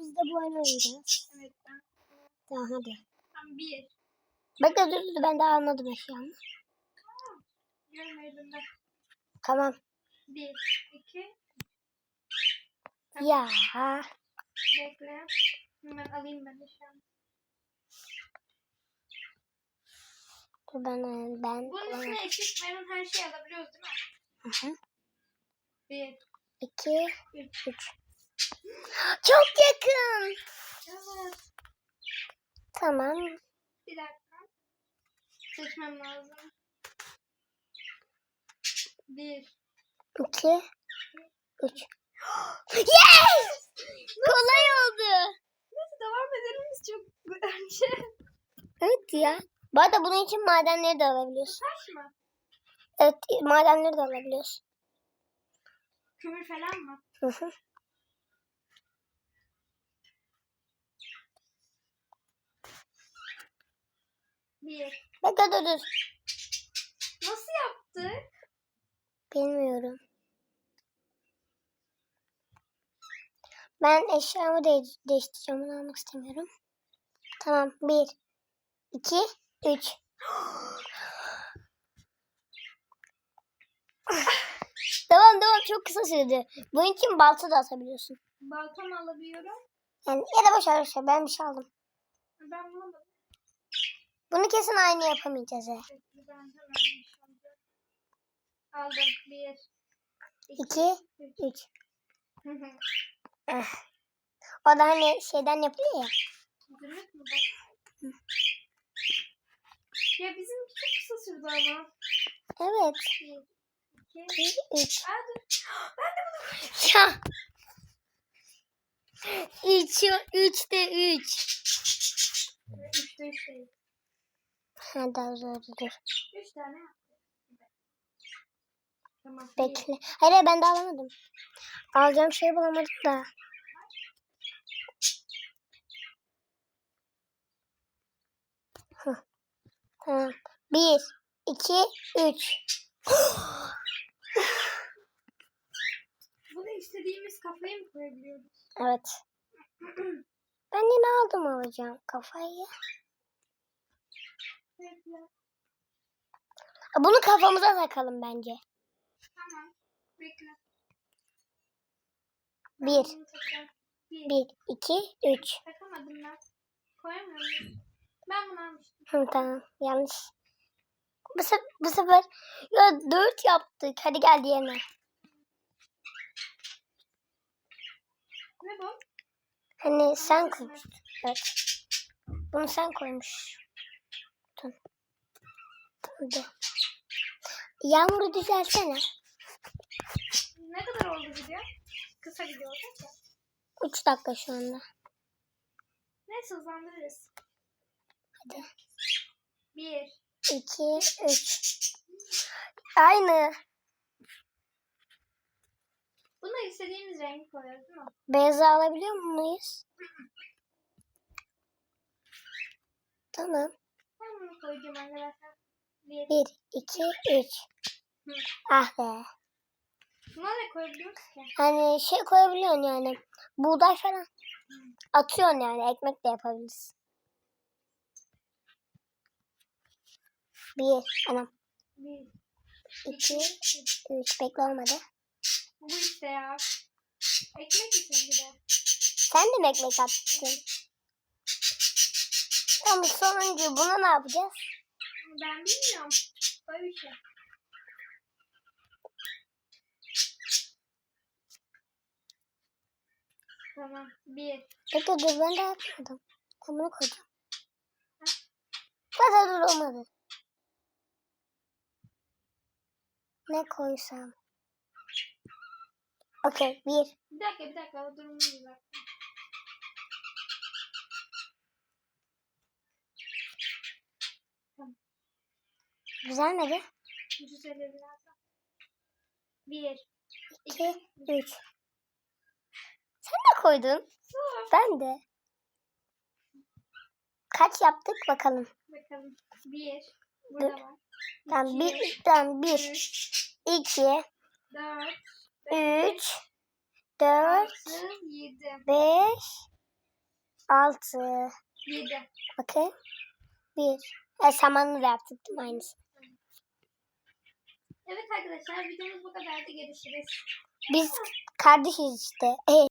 biz de bu oyunu oynayacağız. Evet ben. Tamam hadi. Tam bir. Bekle dur dur ben daha almadım eşyamı. Görmedim ben. Tamam. Bir, iki. Ya. Bekle. Hemen alayım ben an. Dur ben ben. Bunun üstüne eşit veren her şeyi alabiliyoruz değil mi? Hı hı. Bir, İki, üç. üç. Çok yakın. Evet. Tamam. Bir dakika. Seçmem lazım. Bir. İki, üç. Yes! Kolay oldu. Neyse devam edelim biz çok önce. Evet ya. Bu arada bunun için madenleri de alabiliyorsun. Taş mı? Evet madenleri de alabiliyorsun. Kömür falan mı? Hı hı. Bir. Bekle dur dur. Nasıl yaptık? Bilmiyorum. Ben eşyamı de değiştireceğim. Bunu almak istemiyorum. Tamam. Bir, iki, üç. devam devam. Çok kısa sürdü. Bunun için balta da atabiliyorsun. Balta mı alabiliyorum? Yani ya da boş ver. Ben bir şey aldım. Ben bulamadım. Bunu kesin aynı yapamayacağız. He. Aldım. Bir. İki, üç. üç. Eh. O da hani şeyden yapılıyor ya. Ya bizimki çok kısa sürdü ama. Evet. İki. İki, üç. Aa dur. Ben de bunu Ya. Üç, üçte üç. Üçte üç değil. Ha daha zor dur. Üç tane. Tamam. Bekle. Hayır ben de alamadım. Alacağım şeyi bulamadım da. Tamam. Bir, iki, üç. Bunu istediğimiz kafaya mı koyabiliyoruz? evet. Ben yine aldım alacağım kafayı. Bunu kafamıza takalım bence. Tamam. Bekle. Bir. Bir. iki, üç. Takamadım ben. Koyamıyorum. Ben bunu almıştım. Hı, tamam. Yanlış. Bu, se- bu sefer ya dört yaptık. Hadi gel diğerine. Ne bu? Hani sen koymuştun. Evet. Bunu sen koymuştun. Hadi. Yağmuru düzelsene. Ne kadar oldu video? Kısa video olacak ya. 3 dakika şu anda. Neyse hızlandırırız. Hadi. Bir. 2, 3. Aynı. Buna istediğimiz rengi koyuyoruz değil mi? Beyazı alabiliyor muyuz? Tamam. Ben bunu koyacağım arkadaşlar. Bir. 1, 2, 3. Hı. Ah be. Buna ne koyabiliyoruz ki? Hani şey koyabiliyorsun yani. Buğday falan. Atıyorsun yani. Ekmek de yapabilirsin. Bir. Anam. Bir. iki, Üç. Bekle olmadı. Bu işte ya. Ekmek için bir de. Sen de mi ekmek attın? Ama sonuncu buna ne yapacağız? Ben bilmiyorum. Böyle bir şey. Tamam. Bir. Bekle dur ben de yapmadım. Bunu koyacağım. Hadi dur olmadı. Ne koysam? Okey bir. Bir dakika bir dakika. O durumu bir bak. Güzelmedi. Güzel birazdan. Bir. İki, üç. Sen de koydun. Dur. Ben de. Kaç yaptık bakalım. Bakalım. Bir. Burada var. Tamam İki, bir, tamam bir, Üç. iki, Dört. üç, dört, Altı. Yedi. beş, Altı. 7. Bakın. Bir. E, samanlı da yaptık değil mi aynısı? Evet arkadaşlar videomuz bu kadardı. Görüşürüz. Biz kardeşiz işte.